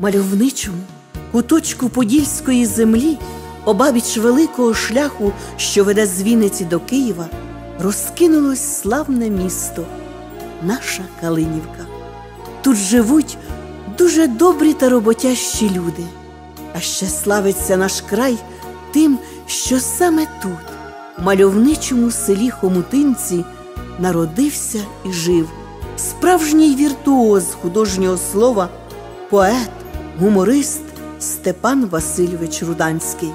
мальовничому куточку подільської землі, обабіч великого шляху, що веде з Вінниці до Києва, розкинулось славне місто, наша Калинівка. Тут живуть дуже добрі та роботящі люди, а ще славиться наш край тим, що саме тут, в мальовничому селі Хомутинці, народився і жив справжній віртуоз художнього слова, поет, гуморист Степан Васильович Руданський.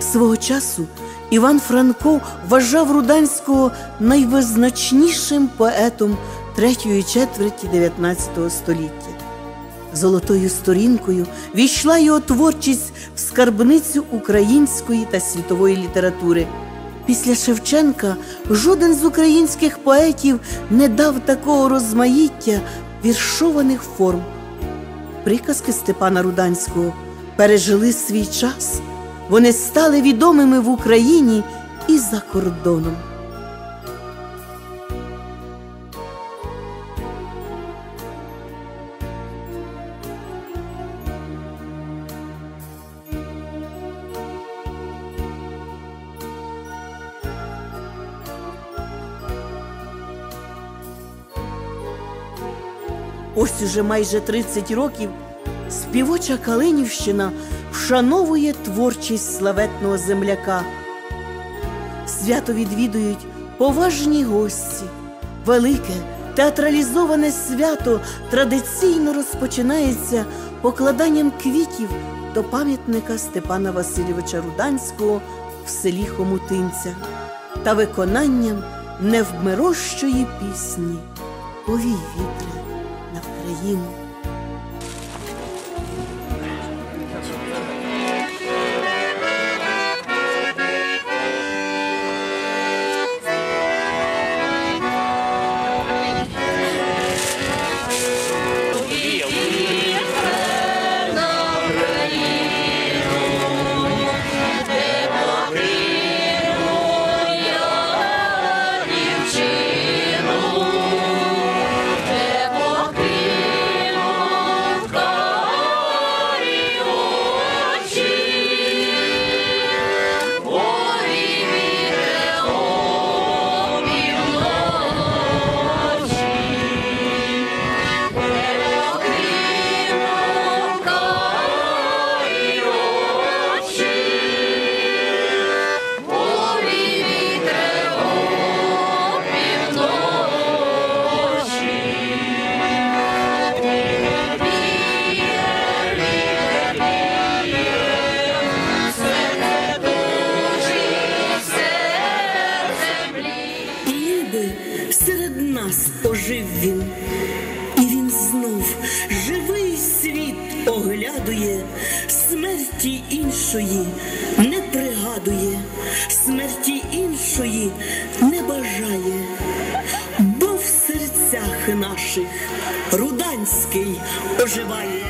Свого часу Іван Франко вважав Руданського найвизначнішим поетом третьої четверті 19 століття. Золотою сторінкою війшла його творчість в скарбницю української та світової літератури. Після Шевченка жоден з українських поетів не дав такого розмаїття віршованих форм. Приказки Степана Руданського пережили свій час, вони стали відомими в Україні і за кордоном. Ось уже майже 30 років співоча Калинівщина вшановує творчість славетного земляка. Свято відвідують поважні гості, велике театралізоване свято традиційно розпочинається покладанням квітів до пам'ятника Степана Васильовича Руданського в селі Хомутинця та виконанням невмирощої пісні Повій вітре на іншої не пригадує, смерті іншої не бажає, бо в серцях наших Руданський оживає.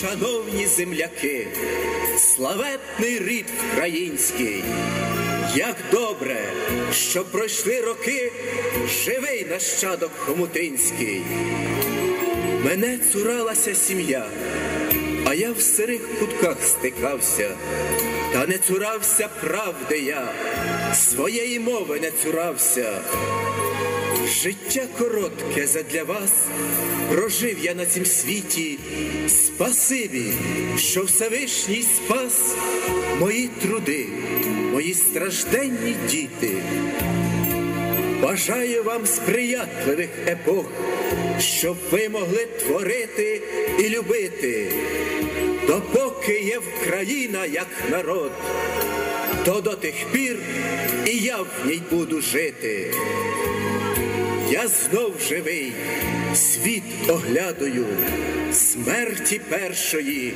Шановні земляки, славетний рід український, як добре, що пройшли роки, живий нащадок хомутинський. Мене цуралася сім'я, а я в сирих кутках стикався, та не цурався правди я, своєї мови не цурався. Життя коротке задля вас, прожив я на цім світі. Спасибі, що Всевишній спас мої труди, мої стражденні діти. Бажаю вам сприятливих епох, щоб ви могли творити і любити, допоки є Україна як народ. то до тих пір і я в ній буду жити. Я знов живий, світ оглядаю, смерті першої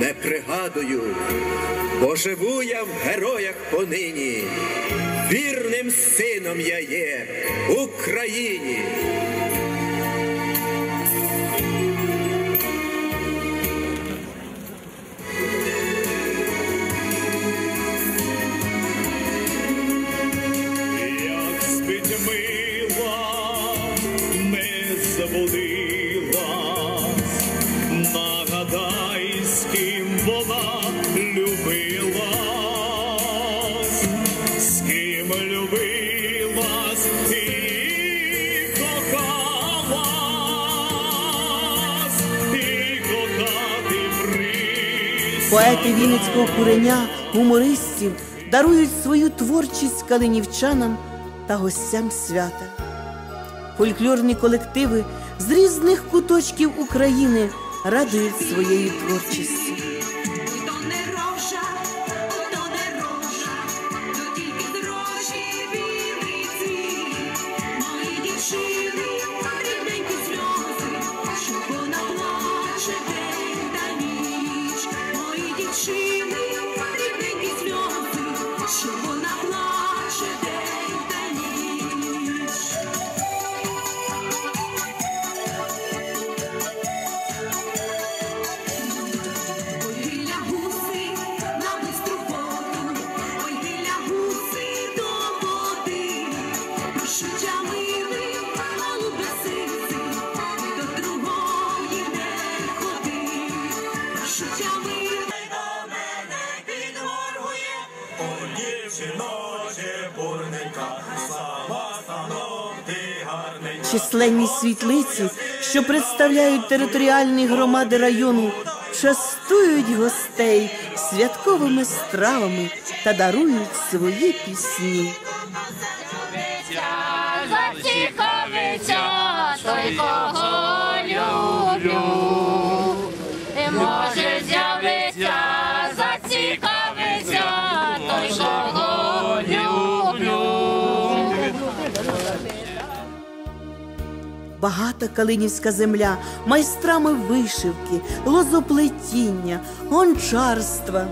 не пригадую, бо живу я в героях понині, вірним сином я є Україні. Поети Вінницького куреня, гумористів дарують свою творчість калинівчанам та гостям свята. Фольклорні колективи з різних куточків України радують своєю творчістю. Численні світлиці, що представляють територіальні громади району, частують гостей святковими стравами та дарують свої пісні. Зацікавиться той, кого Багата калинівська земля майстрами вишивки, лозоплетіння, гончарства.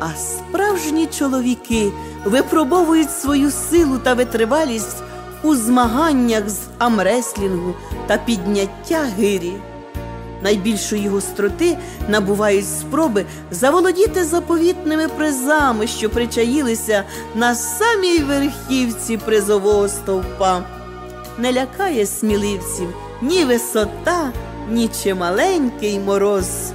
А справжні чоловіки випробовують свою силу та витривалість у змаганнях з амреслінгу та підняття гирі. Найбільшої гостроти набувають спроби заволодіти заповітними призами, що причаїлися на самій верхівці призового стовпа. Не лякає сміливців ні висота, ні чималенький мороз.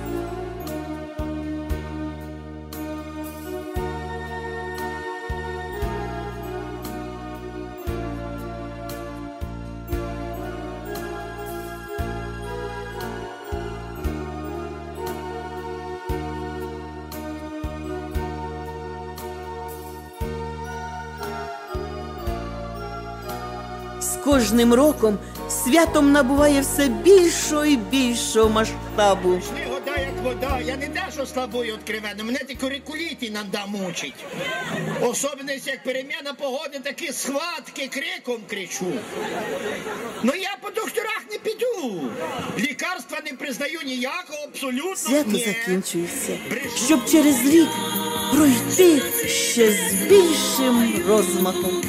Кожним роком святом набуває все більшого і більшого масштабу. Пішли вода, як вода. Я не те, що слабою відкривено, мене ті курикуліти нада мучить. Особливо, як переміна погоди, такі схватки, криком кричу. Ну я по докторах не піду. Лікарства не признаю ніякого, абсолютно. Свято ні. закінчується, щоб через рік пройти ще з більшим розмахом.